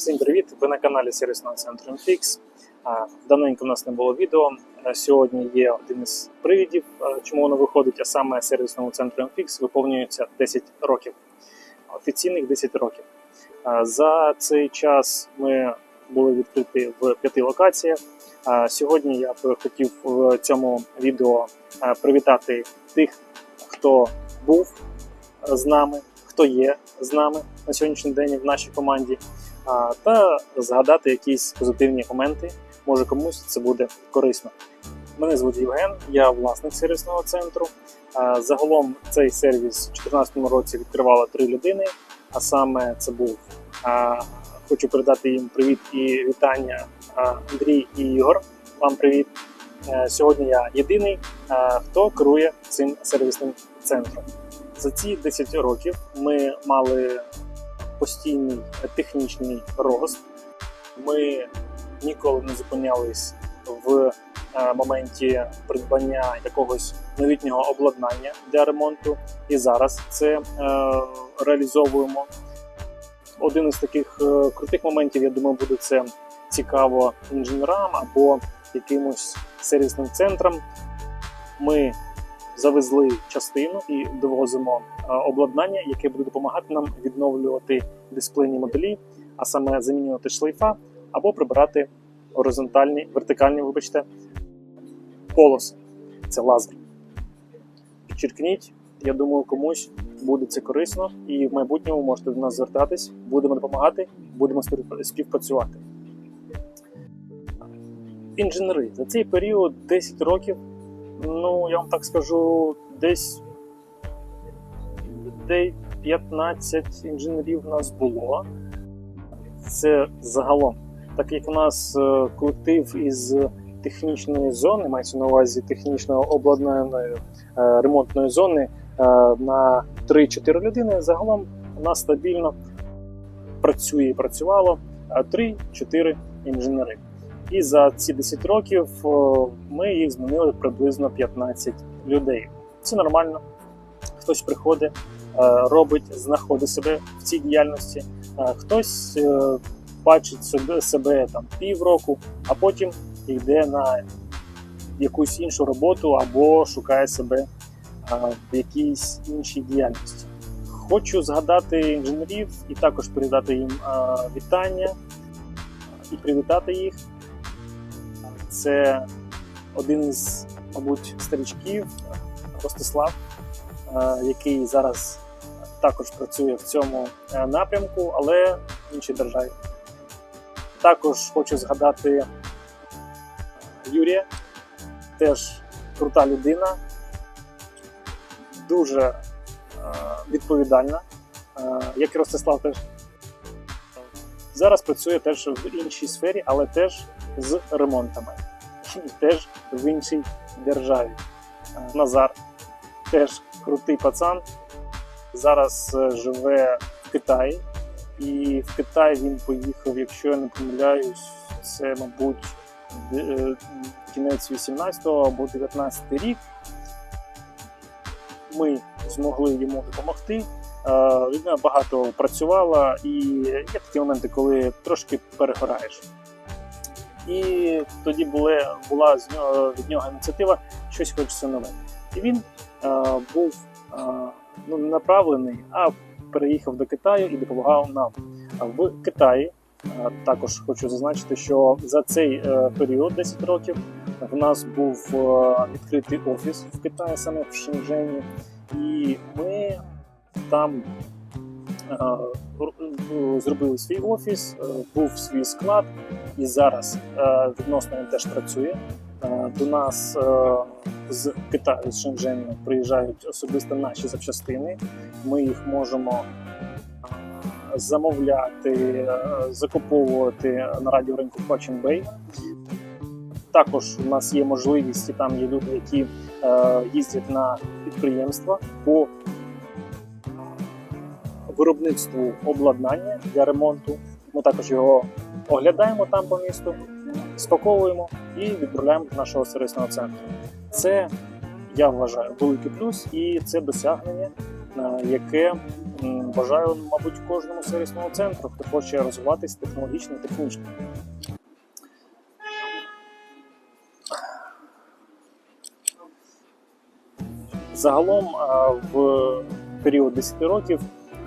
Всім привіт! Ви на каналі сервісного центру MFix. А, Давненько в нас не було відео. Сьогодні є один із привідів, чому воно виходить, а саме сервісному центру MFix виповнюється 10 років. Офіційних 10 років. За цей час ми були відкриті в п'яти локаціях. Сьогодні я б хотів в цьому відео привітати тих, хто був з нами, хто є з нами на сьогоднішній день в нашій команді та згадати якісь позитивні моменти. Може комусь це буде корисно. Мене звуть Євген, я власник сервісного центру. Загалом цей сервіс у 2014 році відкривало три людини, а саме це був. Хочу передати їм привіт і вітання Андрій і Ігор. Вам привіт. Е, Сьогодні я єдиний, хто керує цим сервісним центром. За ці 10 років ми мали постійний технічний рост. Ми ніколи не зупинялись в е, моменті придбання якогось новітнього обладнання для ремонту, і зараз це е, реалізовуємо. Один із таких е, крутих моментів, я думаю, буде це цікаво інженерам або якимось сервісним центрам. Ми завезли частину і довозимо е, обладнання, яке буде допомагати нам відновлювати дисплейні моделі, а саме замінювати шлейфа або прибирати горизонтальні, вертикальні, вибачте, полоси. Це лазер. Підчеркніть, я думаю, комусь буде це корисно, і в майбутньому можете до нас звертатись, будемо допомагати, будемо спів- співпрацювати. Інженери за цей період 10 років Ну, я вам так скажу, десь людей 15 інженерів у нас було. Це загалом. Так як у нас е, колектив із технічної зони, мається на увазі технічно обладнаної е, ремонтної зони е, на 3-4 людини, загалом у нас стабільно працює і працювало е, 3-4 інженери. І за ці 10 років ми їх змінили приблизно 15 людей. Це нормально. Хтось приходить, е, робить, знаходить себе в цій діяльності, е, хтось е, бачить себе, себе там півроку, а потім йде на якусь іншу роботу або шукає себе е, в якійсь іншій діяльності. Хочу згадати інженерів і також передати їм е, вітання і привітати їх. Це один із, мабуть, старичків Ростислав, е, який зараз також працює в цьому е, напрямку, але в іншій державі. Також хочу згадати Юрія, теж крута людина, дуже е, відповідальна, як і Ростислав теж. Зараз працює теж в іншій сфері, але теж з ремонтами. Теж в іншій державі. Е, Назар теж крутий пацан. Зараз е, живе в Китаї. І в Китай він поїхав, якщо я не помиляюсь, це, мабуть, е, кінець 18-го або 19 рік. Ми змогли йому допомогти. Людина багато працювала, і є такі моменти, коли трошки перегораєш. І тоді були, була з нього, від нього ініціатива щось хочеться нове. І він е, був е, ну, не направлений, а переїхав до Китаю і допомагав нам. В Китаї е, також хочу зазначити, що за цей е, період 10 років в нас був е, відкритий офіс в Китаї, саме в Шенжені, і ми там зробили свій офіс, е, був свій склад, і зараз е, відносно він теж працює. Е, До нас е, з Китаю, з Шенжену приїжджають особисто наші запчастини. Ми їх можемо е, замовляти, е, закуповувати на радіоринку Bay. Також у нас є можливість, і там є люди, які е, їздять на підприємства по виробництву обладнання для ремонту. Ми також його оглядаємо там по місту, спаковуємо і відправляємо до нашого сервісного центру. Це я вважаю великий плюс, і це досягнення е, яке бажаю, мабуть, кожному сервісному центру, хто хоче розвиватись технологічно і технічно. Загалом е, в період 10 років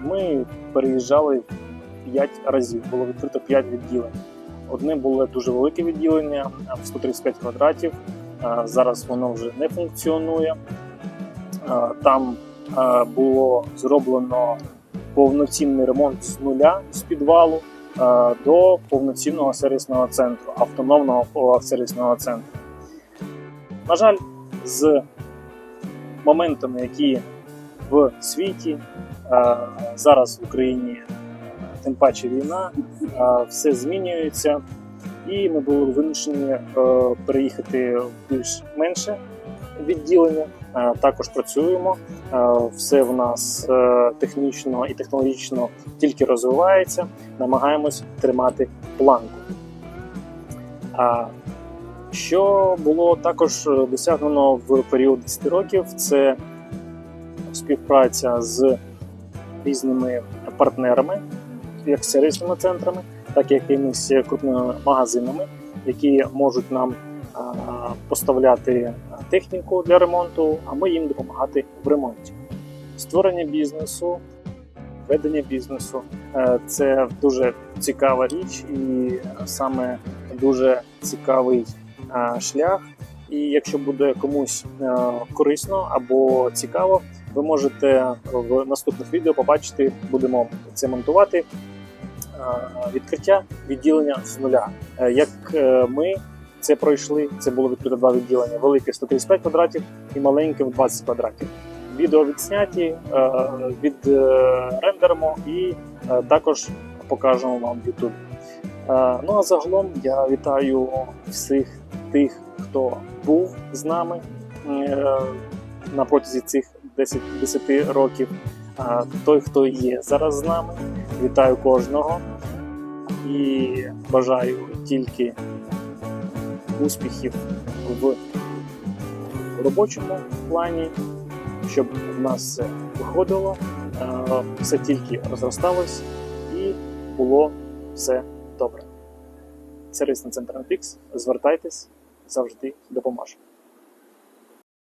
ми переїжджали 5 разів. Було відкрито 5 відділень. Одне було дуже велике відділення е, 135 квадратів. Е, Зараз воно вже не функціонує. Е, Там е, було зроблено повноцінний ремонт з нуля з підвалу е, до повноцінного сервісного центру, автономного сервісного центру. На жаль, з моментами, які в світі е, зараз в Україні, е, тим паче війна, е, все змінюється, і ми були вимушені переїхати в більш менше відділення. Також працюємо. Все в нас технічно і технологічно тільки розвивається. Намагаємось тримати планку. Що було також досягнено в період 10 років, це співпраця з різними партнерами, як сервісними центрами, так і якимись крупними магазинами, які можуть нам поставляти техніку для ремонту, а ми їм допомагати в ремонті. Створення бізнесу, ведення бізнесу е, це дуже цікава річ і саме дуже цікавий шлях. І якщо буде комусь е, корисно або цікаво, ви можете в наступних відео побачити, будемо це монтувати. е, Відкриття відділення з нуля. Е, Як е, ми це пройшли, це було відкрито два відділення: велике 135 квадратів і маленьке в 20 квадратів. Відео відсняті, відрендеримо і також покажемо вам в YouTube. Ну а загалом я вітаю всіх тих, хто був з нами на протязі цих 10, 10 років. Той, хто є зараз з нами, вітаю кожного і бажаю тільки успіхів в робочому плані, щоб в нас все виходило, все тільки розросталось і було все добре. Сервісний центр Anfix, звертайтесь, завжди допоможе.